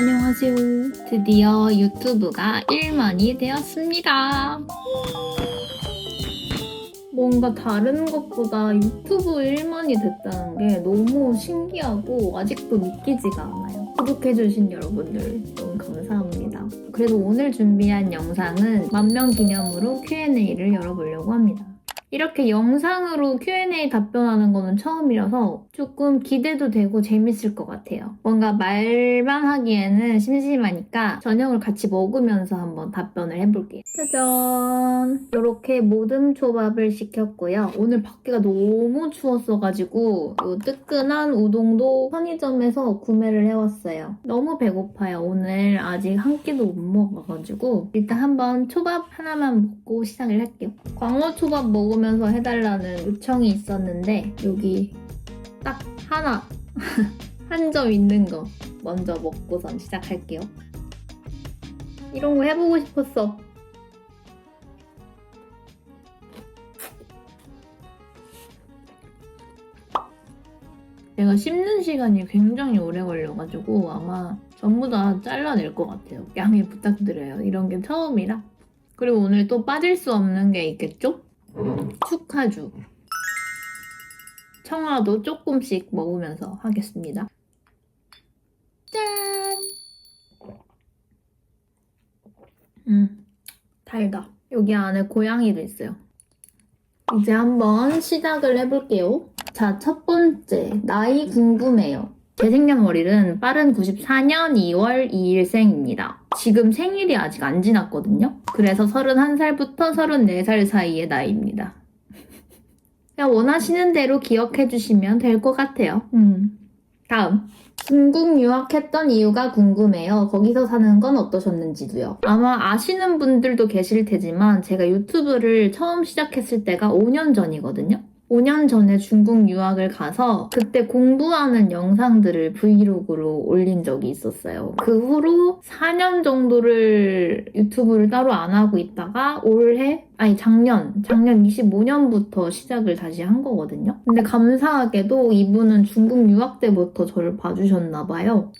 안녕하세요. 드디어 유튜브가 1만이 되었습니다. 뭔가 다른 것보다 유튜브 1만이 됐다는 게 너무 신기하고 아직도 믿기지가 않아요. 구독해주신 여러분들 너무 감사합니다. 그래도 오늘 준비한 영상은 만명 기념으로 Q&A를 열어보려고 합니다. 이렇게 영상으로 Q&A 답변하는 거는 처음이라서 조금 기대도 되고 재밌을 것 같아요. 뭔가 말만 하기에는 심심하니까 저녁을 같이 먹으면서 한번 답변을 해볼게요. 짜잔! 이렇게 모듬 초밥을 시켰고요. 오늘 밖에가 너무 추웠어가지고 이 뜨끈한 우동도 편의점에서 구매를 해왔어요. 너무 배고파요. 오늘 아직 한 끼도 못 먹어가지고 일단 한번 초밥 하나만 먹고 시작을 할게요. 광어 초밥 먹으면 서 해달라는 요청이 있었는데 여기 딱 하나 한 점 있는 거 먼저 먹고선 시작할게요. 이런 거 해보고 싶었어. 내가 씹는 시간이 굉장히 오래 걸려가지고 아마 전부 다 잘라낼 것 같아요. 양해 부탁드려요. 이런 게 처음이라. 그리고 오늘 또 빠질 수 없는 게 있겠죠? 축하주. 청아도 조금씩 먹으면서 하겠습니다. 짠! 음, 달다. 여기 안에 고양이도 있어요. 이제 한번 시작을 해볼게요. 자, 첫 번째. 나이 궁금해요. 제 생년월일은 빠른 94년 2월 2일생입니다. 지금 생일이 아직 안 지났거든요. 그래서 31살부터 34살 사이의 나이입니다. 그냥 원하시는 대로 기억해 주시면 될 것 같아요. 음. 다음. 중국 유학했던 이유가 궁금해요. 거기서 사는 건 어떠셨는지도요. 아마 아시는 분들도 계실 테지만 제가 유튜브를 처음 시작했을 때가 5년 전이거든요. 5년 전에 중국 유학을 가서 그때 공부하는 영상들을 브이로그로 올린 적이 있었어요. 그 후로 4년 정도를 유튜브를 따로 안 하고 있다가 올해, 아니 작년, 작년 25년부터 시작을 다시 한 거거든요. 근데 감사하게도 이분은 중국 유학 때부터 저를 봐주셨나 봐요.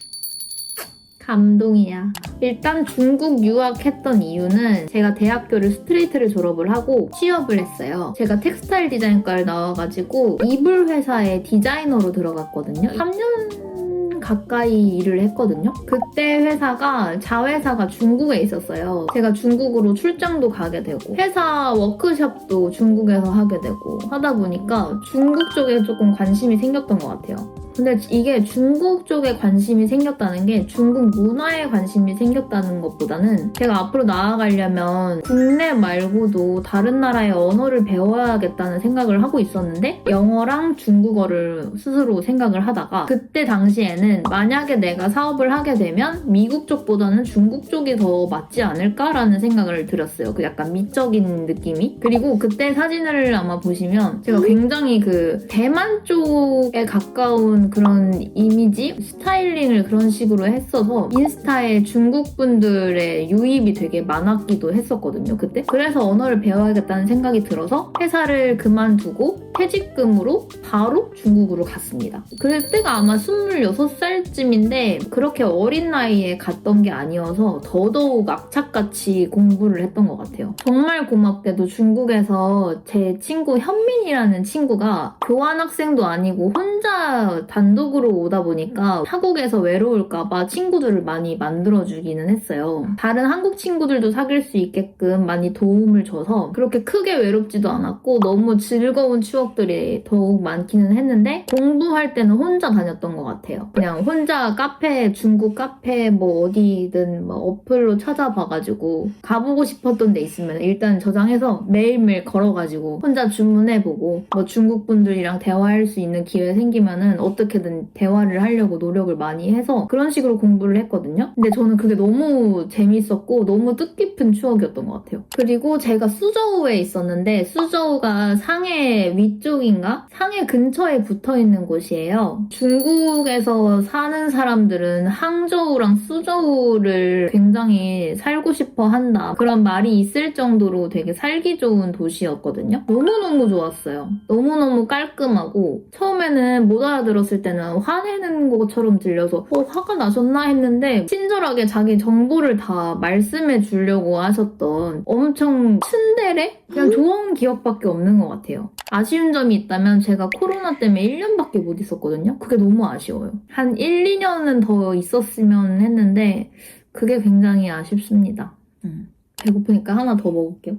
감동이야. 일단 중국 유학했던 이유는 제가 대학교를 스트레이트를 졸업을 하고 취업을 했어요. 제가 텍스타일 디자인과를 나와가지고 이불 회사에 디자이너로 들어갔거든요. 3년 가까이 일을 했거든요. 그때 회사가 자회사가 중국에 있었어요. 제가 중국으로 출장도 가게 되고 회사 워크숍도 중국에서 하게 되고 하다 보니까 중국 쪽에 조금 관심이 생겼던 것 같아요. 근데 이게 중국 쪽에 관심이 생겼다는 게 중국 문화에 관심이 생겼다는 것보다는 제가 앞으로 나아가려면 국내 말고도 다른 나라의 언어를 배워야겠다는 생각을 하고 있었는데 영어랑 중국어를 스스로 생각을 하다가 그때 당시에는 만약에 내가 사업을 하게 되면 미국 쪽보다는 중국 쪽이 더 맞지 않을까라는 생각을 들었어요. 그 약간 미적인 느낌이. 그리고 그때 사진을 아마 보시면 제가 굉장히 그 대만 쪽에 가까운 그런 이미지, 스타일링을 그런 식으로 했어서 인스타에 중국 분들의 유입이 되게 많았기도 했었거든요, 그때. 그래서 언어를 배워야겠다는 생각이 들어서 회사를 그만두고 퇴직금으로 바로 중국으로 갔습니다. 그때가 아마 26살쯤인데 그렇게 어린 나이에 갔던 게 아니어서 더더욱 악착같이 공부를 했던 것 같아요. 정말 고맙게도 중국에서 제 친구 현민이라는 친구가 교환학생도 아니고 혼자 단독으로 오다 보니까 타국에서 외로울까봐 친구들을 많이 만들어주기는 했어요. 다른 한국 친구들도 사귈 수 있게끔 많이 도움을 줘서 그렇게 크게 외롭지도 않았고 너무 즐거운 추억들이 더욱 많기는 했는데 공부할 때는 혼자 다녔던 것 같아요. 그냥 혼자 카페, 중국 카페 뭐 어디든 뭐 어플로 찾아봐가지고 가보고 싶었던 데 있으면 일단 저장해서 매일매일 걸어가지고 혼자 주문해보고 뭐 중국 분들이랑 대화할 수 있는 기회 생기면은 어 떻게든 대화를 하려고 노력을 많이 해서 그런 식으로 공부를 했거든요. 근데 저는 그게 너무 재밌었고 너무 뜻깊은 추억이었던 것 같아요. 그리고 제가 수저우에 있었는데 수저우가 상해 위 위쪽인가? 상해 근처에 붙어 있는 곳이에요. 중국에서 사는 사람들은 항저우랑 수저우를 굉장히 살고 싶어 한다. 그런 말이 있을 정도로 되게 살기 좋은 도시였거든요. 너무너무 좋았어요. 너무너무 깔끔하고 처음에는 못 알아들 었을 때는 화내는 것처럼 들려서 어, 화가 나셨나 했는데 친절하게 자기 정보를 다 말씀해 주려고 하셨던 엄청 츤데레? 그냥 좋은 기억밖에 없는 것 같아요. 아쉬운 점이 있다면 제가 코로나 때문에 1년밖에 못 있었거든요. 그게 너무 아쉬워요. 한 1, 2년은 더 있었으면 했는데 그게 굉장히 아쉽습니다. 음. 배고프니까 하나 더 먹을게요.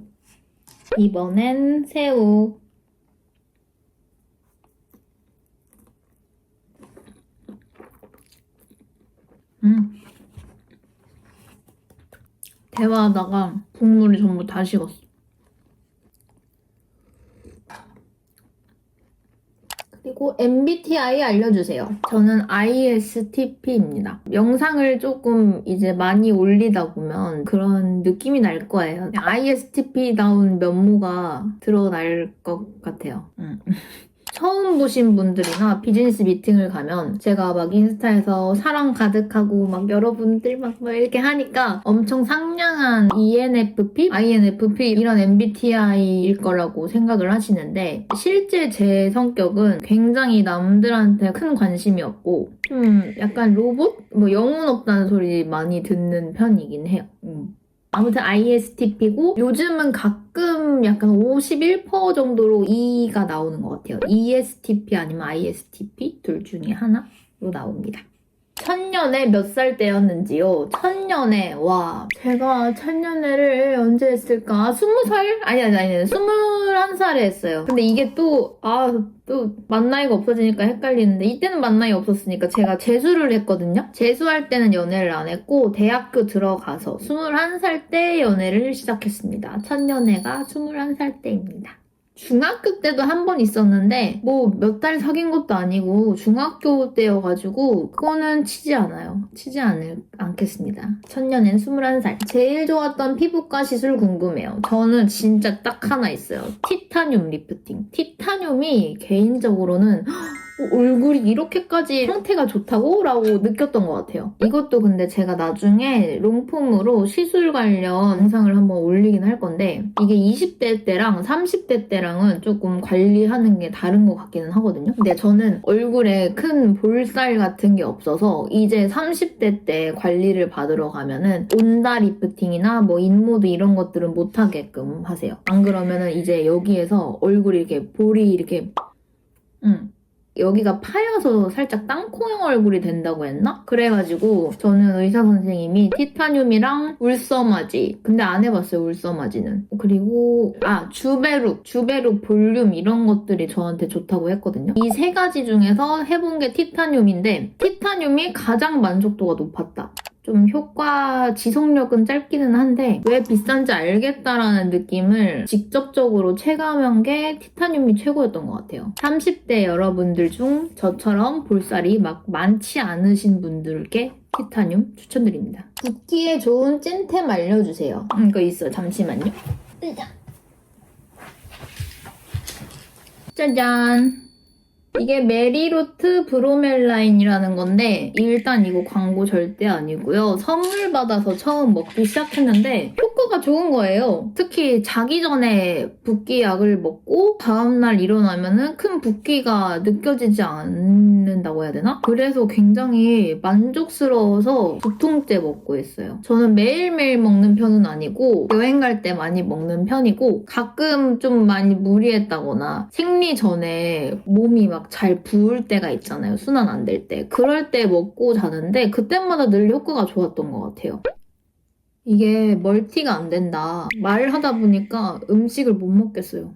이번엔 새우. 음. 대화하다가 국물이 전부 다 식었어. 그리고 MBTI 알려주세요. 저는 ISTP입니다. 영상을 조금 이제 많이 올리다 보면 그런 느낌이 날 거예요. ISTP다운 면모가 드러날 것 같아요. 음. 처음 보신 분들이나 비즈니스 미팅을 가면 제가 막 인스타에서 사랑 가득하고 막 여러분들 막, 막 이렇게 하니까 엄청 상냥한 ENFP, INFP 이런 MBTI일 거라고 생각을 하시는데 실제 제 성격은 굉장히 남들한테 큰 관심이 없고 좀 약간 로봇? 뭐 영혼 없다는 소리 많이 듣는 편이긴 해요. 음. 아무튼 ISTP고 요즘은 가끔 약간 51% 정도로 E가 나오는 것 같아요. ESTP 아니면 ISTP 둘 중에 하나로 나옵니다. 천년에 몇 살 때였는지요? 천년에 와 제가 천년회를 언제 했을까? 스무 살? 아니 아니 아니 스물한 살에 했어요. 근데 이게 또 아 또 만나이가 없어지니까 헷갈리는데 이때는 만나이 없었으니까 제가 재수를 했거든요. 재수할 때는 연애를 안 했고 대학교 들어가서 21살 때 연애를 시작했습니다. 천년회가 21살 때입니다. 중학교 때도 한 번 있었는데 뭐 몇 달 사귄 것도 아니고 중학교 때여가지고 그거는 치지 않아요. 치지 않을, 않겠습니다. 천년엔 21살. 제일 좋았던 피부과 시술 궁금해요. 저는 진짜 딱 하나 있어요. 티타늄 리프팅. 티타늄이 개인적으로는 어, 얼굴이 이렇게까지 상태가 좋다고? 라고 느꼈던 것 같아요. 이것도 근데 제가 나중에 롱폼으로 시술 관련 영상을 한번 올리긴 할 건데 이게 20대 때랑 30대 때랑은 조금 관리하는 게 다른 것 같기는 하거든요. 근데 저는 얼굴에 큰 볼살 같은 게 없어서 이제 30대 때 관리를 받으러 가면은 온다 리프팅이나 뭐 인모드 이런 것들은 못하게끔 하세요. 안 그러면은 이제 여기에서 얼굴이 이렇게 볼이 이렇게 음. 여기가 파여서 살짝 땅콩형 얼굴이 된다고 했나? 그래가지고 저는 의사 선생님이 티타늄이랑 울서마지 근데 안 해봤어요 울서마지는. 그리고 아 주베룩 주베룩 볼륨 이런 것들이 저한테 좋다고 했거든요. 이 세 가지 중에서 해본 게 티타늄인데 티타늄이 가장 만족도가 높았다 좀 효과 지속력은 짧기는 한데 왜 비싼지 알겠다라는 느낌을 직접적으로 체감한 게 티타늄이 최고였던 것 같아요. 30대 여러분들 중 저처럼 볼살이 막 많지 않으신 분들께 티타늄 추천드립니다. 붓기에 좋은 찐템 알려주세요. 음, 이거 있어. 잠시만요. 짜잔. 이게 메리로트 브로멜라인이라는 건데 일단 이거 광고 절대 아니고요. 선물 받아서 처음 먹기 시작했는데 효과가 좋은 거예요. 특히 자기 전에 붓기 약을 먹고 다음날 일어나면은 큰 붓기가 느껴지지 않는다고 해야 되나? 그래서 굉장히 만족스러워서 두 통째 먹고 있어요. 저는 매일매일 먹는 편은 아니고 여행 갈 때 많이 먹는 편이고 가끔 좀 많이 무리했다거나 생리 전에 몸이 막잘 부을 때가 있잖아요. 순환 안 될 때. 그럴 때 먹고 자는데 그때마다 늘 효과가 좋았던 것 같아요. 이게 멀티가 안 된다. 말하다 보니까 음식을 못 먹겠어요.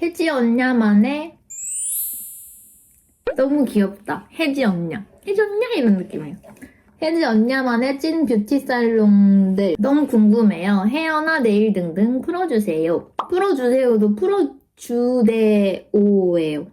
혜지 언냐만의 너무 귀엽다. 혜지 언냐. 혜지 언냐 이런 느낌이에요. 혜지 언냐만의 찐 뷰티 살롱들 너무 궁금해요. 헤어나 네일 등등 풀어주세요. 풀어주세요도 풀어주대오예요.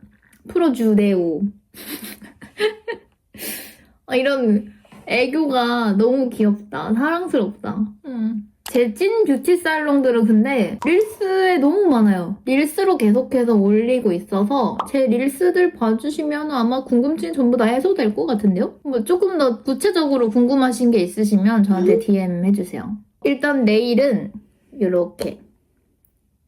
풀어주대오. 아, 이런 애교가 너무 귀엽다. 사랑스럽다. 음. 제찐 뷰티 살롱들은 근데 릴스에 너무 많아요. 릴스로 계속해서 올리고 있어서 제 릴스들 봐주시면 아마 궁금증이 전부 다 해소될 것 같은데요? 뭐 조금 더 구체적으로 궁금하신 게 있으시면 저한테 DM 해주세요. 일단 내일은 이렇게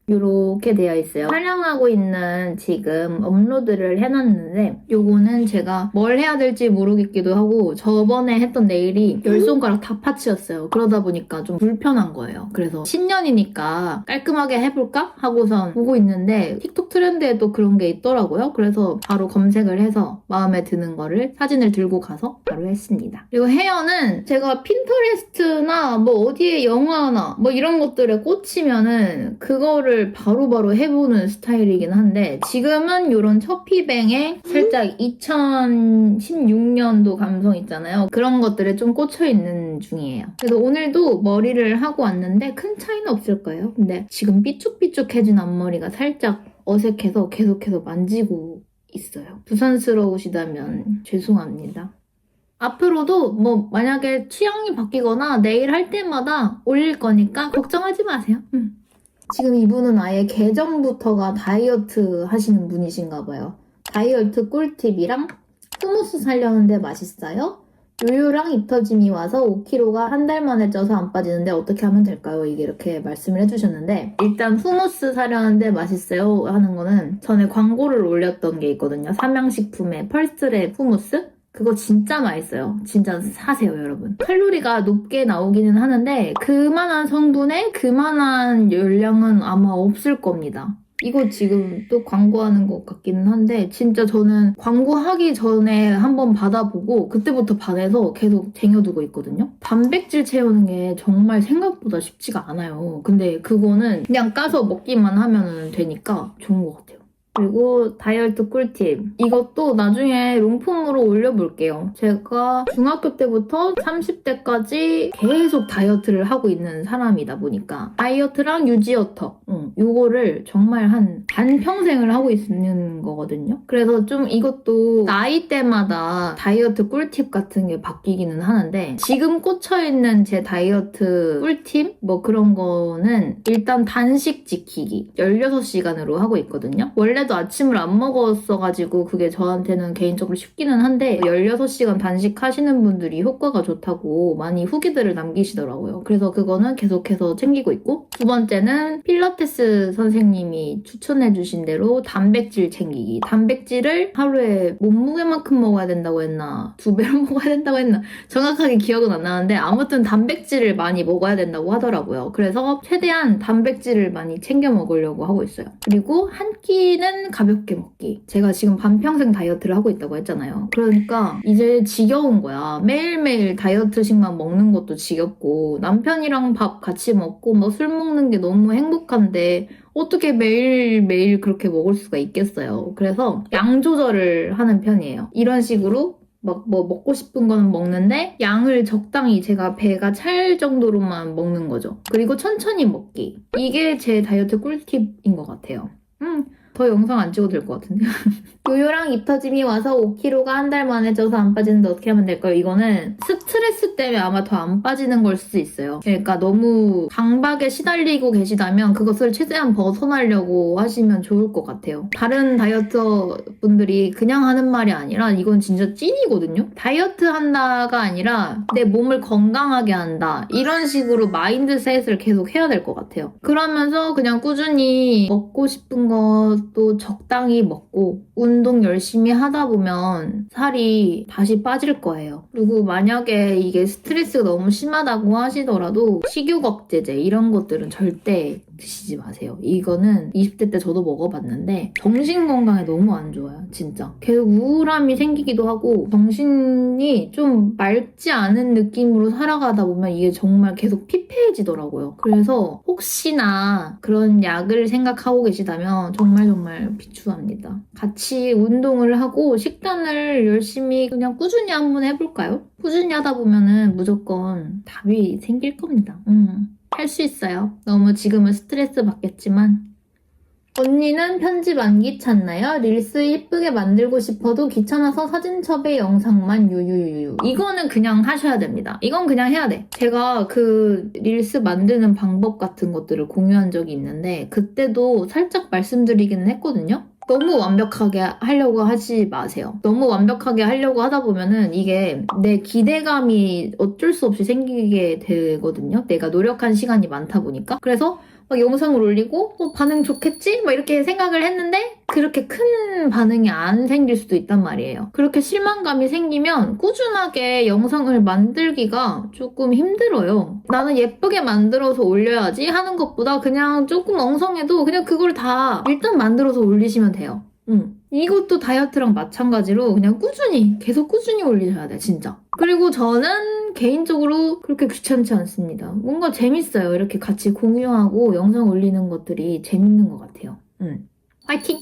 이렇게 되어 있어요. 촬영하고 있는 지금 업로드를 해놨는데 요거는 제가 뭘 해야 될지 모르겠기도 하고 저번에 했던 네일이 열 손가락 다 파츠였어요. 그러다 보니까 좀 불편한 거예요. 그래서 신년이니까 깔끔하게 해볼까 하고선 보고 있는데 틱톡 트렌드에 또 그런 게 있더라고요. 그래서 바로 검색을 해서 마음에 드는 거를 사진을 들고 가서 바로 했습니다. 그리고 헤어는 제가 핀터레스트나 뭐 어디에 영화나 뭐 이런 것들에 꽂히면은 그거를 바로 바로 해보는 스타일이긴 한데 지금은 이런 처피뱅에 살짝 2016년도 감성 있잖아요. 그런 것들에 좀 꽂혀 있는 중이에요. 그래서 오늘도 머리를 하고 왔는데 큰 차이는 없을 거예요. 근데 지금 삐쭉삐쭉해진 앞머리가 살짝 어색해서 계속해서 만지고 있어요. 부산스러우시다면 죄송합니다. 앞으로도 뭐 만약에 취향이 바뀌거나 내일 할 때마다 올릴 거니까 걱정하지 마세요. 음. 지금 이분은 아예 계정부터가 다이어트 하시는 분이신가 봐요. 다이어트 꿀팁이랑 후무스 살려는데 맛있어요? 요요랑 입터짐이 와서 5kg가 한 달 만에 쪄서 안 빠지는데 어떻게 하면 될까요? 이게 이렇게 말씀을 해주셨는데 일단 후무스 사려는데 맛있어요 하는 거는 전에 광고를 올렸던 게 있거든요. 삼양식품의 펄스랩 후무스? 그거 진짜 맛있어요. 진짜 사세요, 여러분. 칼로리가 높게 나오기는 하는데 그만한 성분에 그만한 열량은 아마 없을 겁니다. 이거 지금 또 광고하는 것 같기는 한데 진짜 저는 광고하기 전에 한번 받아보고 그때부터 반해서 계속 쟁여두고 있거든요. 단백질 채우는 게 정말 생각보다 쉽지가 않아요. 근데 그거는 그냥 까서 먹기만 하면 되니까 좋은 것 같아요. 그리고 다이어트 꿀팁. 이것도 나중에 롱폼으로 올려볼게요. 제가 중학교 때부터 30대까지 계속 다이어트를 하고 있는 사람이다 보니까 다이어트랑 유지어터 응, 요거를 정말 한 반평생을 하고 있는 거거든요. 그래서 좀 이것도 나이대마다 다이어트 꿀팁 같은 게 바뀌기는 하는데 지금 꽂혀있는 제 다이어트 꿀팁 뭐 그런 거는 일단 단식 지키기 16시간으로 하고 있거든요. 원래 도 아침을 안 먹었어가지고 그게 저한테는 개인적으로 쉽기는 한데 16시간 단식하시는 분들이 효과가 좋다고 많이 후기들을 남기시더라고요. 그래서 그거는 계속해서 챙기고 있고 두 번째는 필라테스 선생님이 추천해주신 대로 단백질 챙기기. 단백질을 하루에 몸무게만큼 먹어야 된다고 했나 두 배로 먹어야 된다고 했나 정확하게 기억은 안 나는데 아무튼 단백질을 많이 먹어야 된다고 하더라고요. 그래서 최대한 단백질을 많이 챙겨 먹으려고 하고 있어요. 그리고 한 끼는 가볍게 먹기. 제가 지금 반평생 다이어트를 하고 있다고 했잖아요. 그러니까 이제 지겨운 거야. 매일매일 다이어트식만 먹는 것도 지겹고 남편이랑 밥 같이 먹고 뭐 술 먹는 게 너무 행복한데 어떻게 매일매일 그렇게 먹을 수가 있겠어요. 그래서 양 조절을 하는 편이에요. 이런 식으로 막뭐 먹고 싶은 거는 먹는데 양을 적당히 제가 배가 찰 정도로만 먹는 거죠. 그리고 천천히 먹기. 이게 제 다이어트 꿀팁인 것 같아요. 음, 더 영상 안 찍어도 될 것 같은데요. 요요랑 입터짐이 와서 5kg가 한 달 만에 쪄서 안 빠지는데 어떻게 하면 될까요? 이거는 스트레스 때문에 아마 더 안 빠지는 걸 수도 있어요. 그러니까 너무 강박에 시달리고 계시다면 그것을 최대한 벗어나려고 하시면 좋을 것 같아요. 다른 다이어터 분들이 그냥 하는 말이 아니라 이건 진짜 찐이거든요. 다이어트 한다가 아니라 내 몸을 건강하게 한다. 이런 식으로 마인드셋을 계속 해야 될 것 같아요. 그러면서 그냥 꾸준히 먹고 싶은 것도 적당히 먹고 운동 열심히 하다 보면 살이 다시 빠질 거예요. 그리고 만약에 이게 스트레스가 너무 심하다고 하시더라도 식욕 억제제 이런 것들은 절대 드시지 마세요. 이거는 20대 때 저도 먹어봤는데 정신 건강에 너무 안 좋아요. 진짜. 계속 우울함이 생기기도 하고 정신이 좀 맑지 않은 느낌으로 살아가다 보면 이게 정말 계속 피폐해지더라고요. 그래서 혹시나 그런 약을 생각하고 계시다면 정말 정말 비추합니다. 같이 운동을 하고 식단을 열심히 그냥 꾸준히 한번 해볼까요? 꾸준히 하다 보면은 무조건 답이 생길 겁니다. 음. 할 수 있어요. 너무 지금은 스트레스 받겠지만 언니는 편집 안 귀찮나요? 릴스 예쁘게 만들고 싶어도 귀찮아서 사진첩에 영상만 유유유유. 이거는 그냥 하셔야 됩니다. 이건 그냥 해야 돼. 제가 그 릴스 만드는 방법 같은 것들을 공유한 적이 있는데 그때도 살짝 말씀드리기는 했거든요. 너무 완벽하게 하려고 하지 마세요. 너무 완벽하게 하려고 하다 보면은 이게 내 기대감이 어쩔 수 없이 생기게 되거든요. 내가 노력한 시간이 많다 보니까. 그래서 막 영상을 올리고 어, 반응 좋겠지? 막 이렇게 생각을 했는데 그렇게 큰 반응이 안 생길 수도 있단 말이에요. 그렇게 실망감이 생기면 꾸준하게 영상을 만들기가 조금 힘들어요. 나는 예쁘게 만들어서 올려야지 하는 것보다 그냥 조금 엉성해도 그냥 그걸 다 일단 만들어서 올리시면 돼요. 음. 이것도 다이어트랑 마찬가지로 그냥 꾸준히 계속 꾸준히 올리셔야 돼 진짜. 그리고 저는 개인적으로 그렇게 귀찮지 않습니다. 뭔가 재밌어요. 이렇게 같이 공유하고 영상 올리는 것들이 재밌는 것 같아요. 음. 화이팅!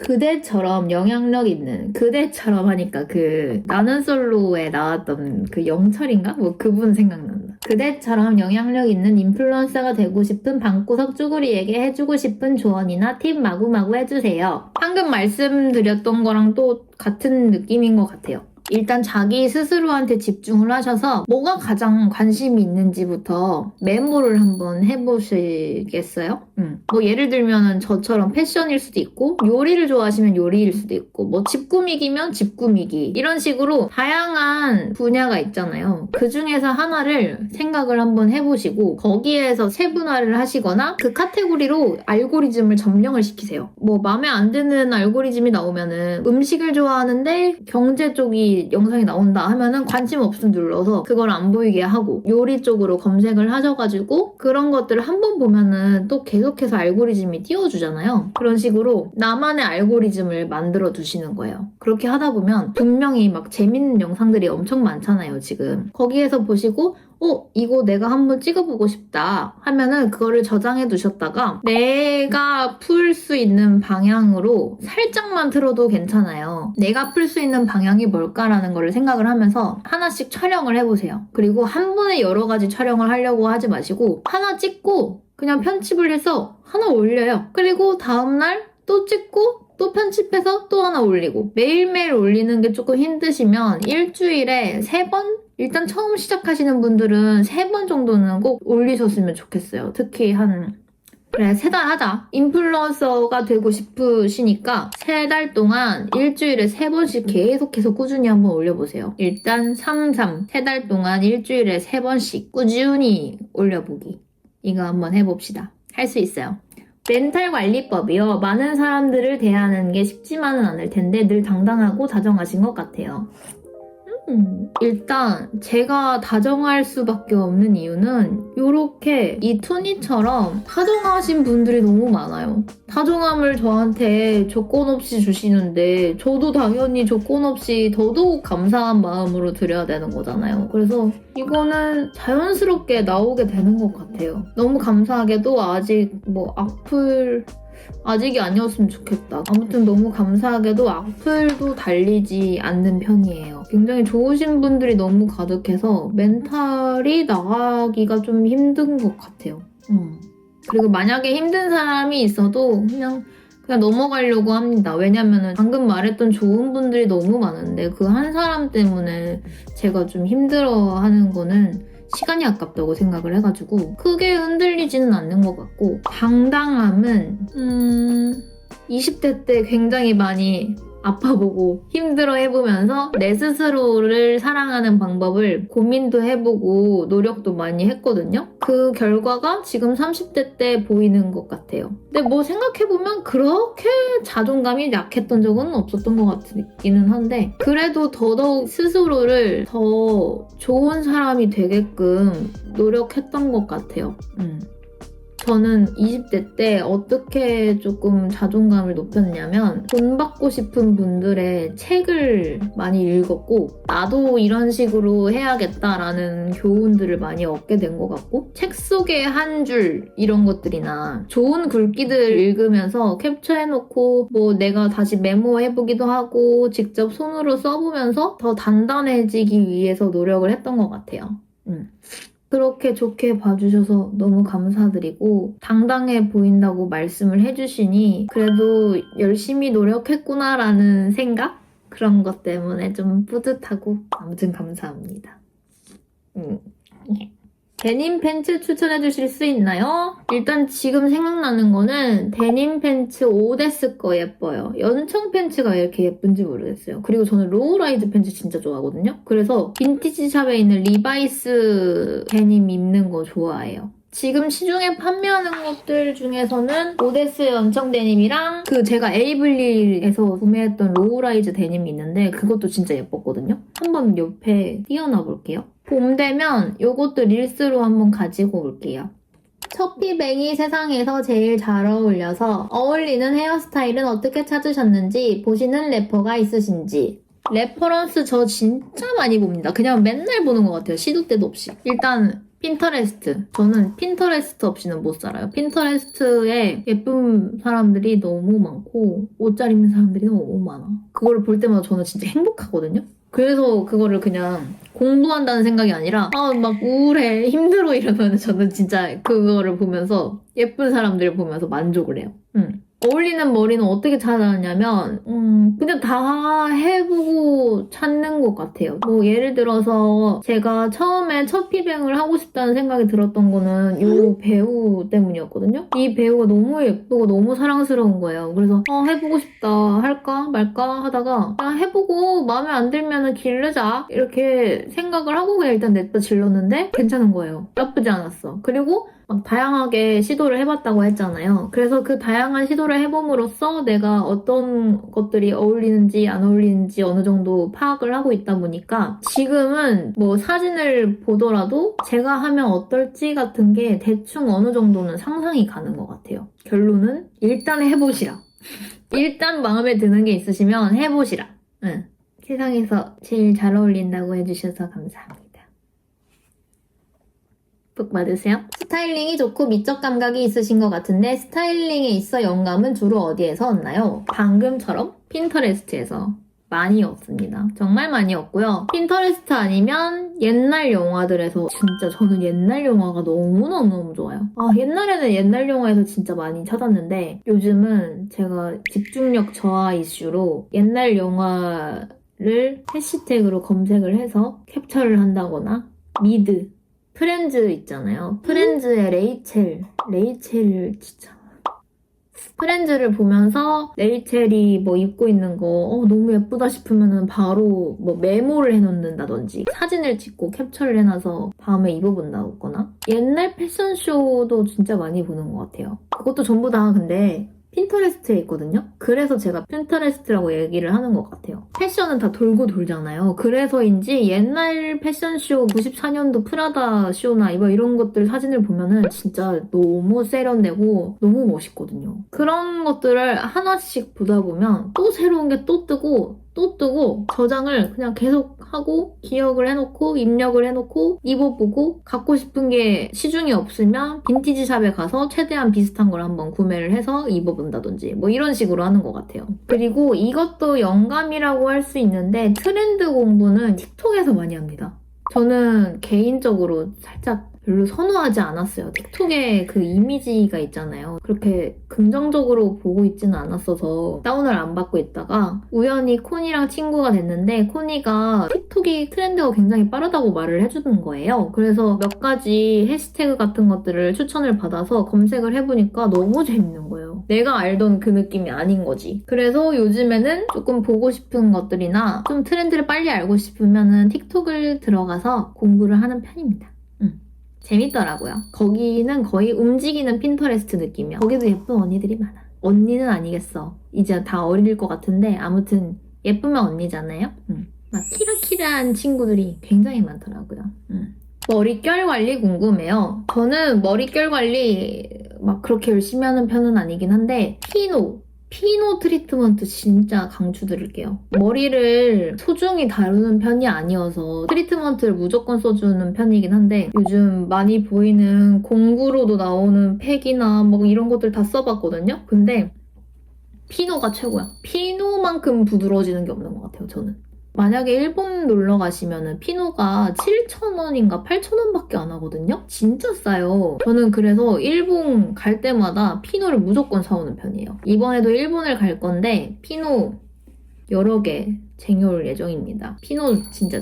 그대처럼 영향력 있는 그대처럼 하니까 그 나는 솔로에 나왔던 그 영철인가? 뭐 그분 생각난다. 그대처럼 영향력 있는 인플루언서가 되고 싶은 방구석 쭈구리에게 해주고 싶은 조언이나 팁 마구마구 해주세요. 방금 말씀드렸던 거랑 또 같은 느낌인 것 같아요. 일단 자기 스스로한테 집중을 하셔서 뭐가 가장 관심이 있는지부터 메모를 한번 해보시겠어요? 음. 뭐 예를 들면은 저처럼 패션일 수도 있고 요리를 좋아하시면 요리일 수도 있고 뭐 집 꾸미기면 집 꾸미기 이런 식으로 다양한 분야가 있잖아요. 그 중에서 하나를 생각을 한번 해보시고 거기에서 세분화를 하시거나 그 카테고리로 알고리즘을 점령을 시키세요. 뭐 마음에 안 드는 알고리즘이 나오면은 음식을 좋아하는데 경제 쪽이 영상이 나온다 하면은 관심 없음 눌러서 그걸 안 보이게 하고 요리 쪽으로 검색을 하셔가지고 그런 것들을 한 번 보면은 또 계속해서 알고리즘이 띄워주잖아요. 그런 식으로 나만의 알고리즘을 만들어 두시는 거예요. 그렇게 하다 보면 분명히 막 재밌는 영상들이 엄청 많잖아요, 지금. 거기에서 보시고 어, 이거 내가 한번 찍어보고 싶다 하면은 그거를 저장해 두셨다가 내가 풀 수 있는 방향으로 살짝만 틀어도 괜찮아요. 내가 풀 수 있는 방향이 뭘까라는 거를 생각을 하면서 하나씩 촬영을 해보세요. 그리고 한 번에 여러 가지 촬영을 하려고 하지 마시고 하나 찍고 그냥 편집을 해서 하나 올려요. 그리고 다음날 또 찍고 또 편집해서 또 하나 올리고 매일매일 올리는 게 조금 힘드시면 일주일에 세 번? 일단 처음 시작하시는 분들은 세 번 정도는 꼭 올리셨으면 좋겠어요. 특히 한 그래 세 달 하자. 인플루언서가 되고 싶으시니까 세 달 동안 일주일에 세 번씩 계속해서 꾸준히 한번 올려보세요. 일단 33. 세 달 동안 일주일에 세 번씩 꾸준히 올려보기. 이거 한번 해봅시다. 할 수 있어요. 멘탈 관리법이요. 많은 사람들을 대하는 게 쉽지만은 않을 텐데 늘 당당하고 다정하신 것 같아요. 음, 일단 제가 다정할 수밖에 없는 이유는 이렇게 이 투니처럼 다정하신 분들이 너무 많아요. 다정함을 저한테 조건 없이 주시는데 저도 당연히 조건 없이 더더욱 감사한 마음으로 드려야 되는 거잖아요. 그래서 이거는 자연스럽게 나오게 되는 것 같아요. 너무 감사하게도 아직 뭐 악플 아직이 아니었으면 좋겠다. 아무튼 너무 감사하게도 악플도 달리지 않는 편이에요. 굉장히 좋으신 분들이 너무 가득해서 멘탈이 나가기가 좀 힘든 것 같아요. 음. 그리고 만약에 힘든 사람이 있어도 그냥 그냥 넘어가려고 합니다. 왜냐면은 방금 말했던 좋은 분들이 너무 많은데 그 한 사람 때문에 제가 좀 힘들어 하는 거는 시간이 아깝다고 생각을 해가지고 크게 흔들리지는 않는 것 같고 당당함은 음 20대 때 굉장히 많이 아파보고 힘들어 해보면서 내 스스로를 사랑하는 방법을 고민도 해보고 노력도 많이 했거든요. 그 결과가 지금 30대 때 보이는 것 같아요. 근데 뭐 생각해보면 그렇게 자존감이 약했던 적은 없었던 것 같기는 한데 그래도 더더욱 스스로를 더 좋은 사람이 되게끔 노력했던 것 같아요. 음. 저는 20대 때 어떻게 조금 자존감을 높였냐면 돈 받고 싶은 분들의 책을 많이 읽었고 나도 이런 식으로 해야겠다라는 교훈들을 많이 얻게 된 것 같고 책 속의 한줄 이런 것들이나 좋은 글귀들 읽으면서 캡처해놓고 뭐 내가 다시 메모해보기도 하고 직접 손으로 써보면서 더 단단해지기 위해서 노력을 했던 것 같아요. 음. 그렇게 좋게 봐주셔서 너무 감사드리고 당당해 보인다고 말씀을 해주시니 그래도 열심히 노력했구나라는 생각? 그런 것 때문에 좀 뿌듯하고 아무튼 감사합니다. 음. 데님 팬츠 추천해 주실 수 있나요? 일단 지금 생각나는 거는 데님 팬츠 오데스 거 예뻐요. 연청 팬츠가 왜 이렇게 예쁜지 모르겠어요. 그리고 저는 로우라이즈 팬츠 진짜 좋아하거든요. 그래서 빈티지 샵에 있는 리바이스 데님 입는 거 좋아해요. 지금 시중에 판매하는 것들 중에서는 오데스 연청 데님이랑 그 제가 에이블리에서 구매했던 로우라이즈 데님이 있는데 그것도 진짜 예뻤거든요. 한번 옆에 띄워놔 볼게요. 봄 되면 요것도 릴스로 한번 가지고 올게요. 첫피뱅이 세상에서 제일 잘 어울려서 어울리는 헤어스타일은 어떻게 찾으셨는지 보시는 래퍼가 있으신지 레퍼런스 저 진짜 많이 봅니다. 그냥 맨날 보는 것 같아요. 시도 때도 없이. 일단 핀터레스트. 저는 핀터레스트 없이는 못 살아요. 핀터레스트에 예쁜 사람들이 너무 많고 옷 잘 입는 사람들이 너무 많아. 그걸 볼 때마다 저는 진짜 행복하거든요. 그래서 그거를 그냥 공부한다는 생각이 아니라 아 막 우울해 힘들어 이러면 저는 진짜 그거를 보면서 예쁜 사람들을 보면서 만족을 해요. 음. 어울리는 머리는 어떻게 찾아왔냐면 음, 그냥 다 해보고 찾는 것 같아요. 뭐 예를 들어서 제가 처음에 첫 피뱅을 하고 싶다는 생각이 들었던 거는 이 배우 때문이었거든요. 이 배우가 너무 예쁘고 너무 사랑스러운 거예요. 그래서 어, 해보고 싶다 할까 말까 하다가 그냥 해보고 마음에 안 들면 기르자 이렇게 생각을 하고 그냥 일단 냈다 질렀는데 괜찮은 거예요. 나쁘지 않았어. 그리고 막 다양하게 시도를 해봤다고 했잖아요. 그래서 그 다양한 시도를 해봄으로써 내가 어떤 것들이 어울리는지 안 어울리는지 어느 정도 파악을 하고 있다 보니까 지금은 뭐 사진을 보더라도 제가 하면 어떨지 같은 게 대충 어느 정도는 상상이 가는 것 같아요. 결론은 일단 해보시라. 일단 마음에 드는 게 있으시면 해보시라. 응. 세상에서 제일 잘 어울린다고 해주셔서 감사합니다. 복 받으세요. 스타일링이 좋고 미적 감각이 있으신 것 같은데 스타일링에 있어 영감은 주로 어디에서 얻나요? 방금처럼 핀터레스트에서 많이 얻습니다. 정말 많이 얻고요. 핀터레스트 아니면 옛날 영화들에서 진짜 저는 옛날 영화가 너무너무너무 좋아요. 아 옛날에는 옛날 영화에서 진짜 많이 찾았는데 요즘은 제가 집중력 저하 이슈로 옛날 영화를 해시태그로 검색을 해서 캡처를 한다거나 미드 프렌즈 있잖아요. 프렌즈의 레이첼. 레이첼 진짜. 프렌즈를 보면서 레이첼이 뭐 입고 있는 거 어, 너무 예쁘다 싶으면은 바로 뭐 메모를 해놓는다든지 사진을 찍고 캡처를 해놔서 다음에 입어본다거나 옛날 패션쇼도 진짜 많이 보는 것 같아요. 그것도 전부 다 근데 핀터레스트에 있거든요. 그래서 제가 핀터레스트라고 얘기를 하는 것 같아요. 패션은 다 돌고 돌잖아요. 그래서인지 옛날 패션쇼 94년도 프라다 쇼나 뭐 이런 것들 사진을 보면은 진짜 너무 세련되고 너무 멋있거든요. 그런 것들을 하나씩 보다 보면 또 새로운 게 또 뜨고 또 뜨고 저장을 그냥 계속 하고 기억을 해놓고 입력을 해놓고 입어보고 갖고 싶은 게 시중에 없으면 빈티지 샵에 가서 최대한 비슷한 걸 한번 구매를 해서 입어본다든지 뭐 이런 식으로 하는 것 같아요. 그리고 이것도 영감이라고 할 수 있는데 트렌드 공부는 틱톡에서 많이 합니다. 저는 개인적으로 살짝 별로 선호하지 않았어요. 틱톡에 그 이미지가 있잖아요. 그렇게 긍정적으로 보고 있지는 않았어서 다운을 안 받고 있다가 우연히 코니랑 친구가 됐는데 코니가 틱톡이 트렌드가 굉장히 빠르다고 말을 해주는 거예요. 그래서 몇 가지 해시태그 같은 것들을 추천을 받아서 검색을 해보니까 너무 재밌는 거예요. 내가 알던 그 느낌이 아닌 거지. 그래서 요즘에는 조금 보고 싶은 것들이나 좀 트렌드를 빨리 알고 싶으면은 틱톡을 들어가서 공부를 하는 편입니다. 재밌더라고요. 거기는 거의 움직이는 핀터레스트 느낌이야. 거기도 예쁜 언니들이 많아. 언니는 아니겠어. 이제 다 어릴 것 같은데 아무튼 예쁘면 언니잖아요. 음. 막 키라키라한 친구들이 굉장히 많더라고요. 음. 머릿결 관리 궁금해요. 저는 머릿결 관리 막 그렇게 열심히 하는 편은 아니긴 한데 피노 피노 트리트먼트 진짜 강추드릴게요. 머리를 소중히 다루는 편이 아니어서 트리트먼트를 무조건 써주는 편이긴 한데 요즘 많이 보이는 공구로도 나오는 팩이나 뭐 이런 것들 다 써봤거든요. 근데 피노가 최고야. 피노만큼 부드러워지는 게 없는 것 같아요, 저는. 만약에 일본 놀러 가시면은 피노가 7,000원인가 8,000원밖에 안 하거든요? 진짜 싸요. 저는 그래서 일본 갈 때마다 피노를 무조건 사오는 편이에요. 이번에도 일본을 갈 건데 피노 여러 개 쟁여올 예정입니다. 피노 진짜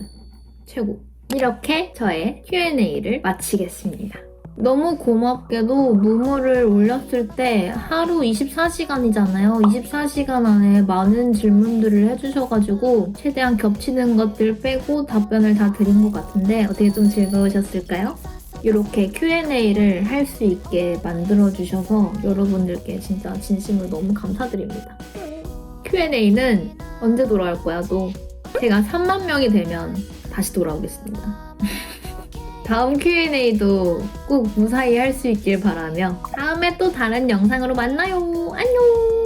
최고. 이렇게 저의 Q&A를 마치겠습니다. 너무 고맙게도 무무를 올렸을 때 하루 24시간이잖아요. 24시간 안에 많은 질문들을 해주셔가지고 최대한 겹치는 것들 빼고 답변을 다 드린 것 같은데 어떻게 좀 즐거우셨을까요? 이렇게 Q&A를 할 수 있게 만들어주셔서 여러분들께 진짜 진심으로 너무 감사드립니다. Q&A는 언제 돌아올 거야, 또? 제가 3만 명이 되면 다시 돌아오겠습니다. 다음 Q&A도 꼭 무사히 할 수 있길 바라며 다음에 또 다른 영상으로 만나요. 안녕!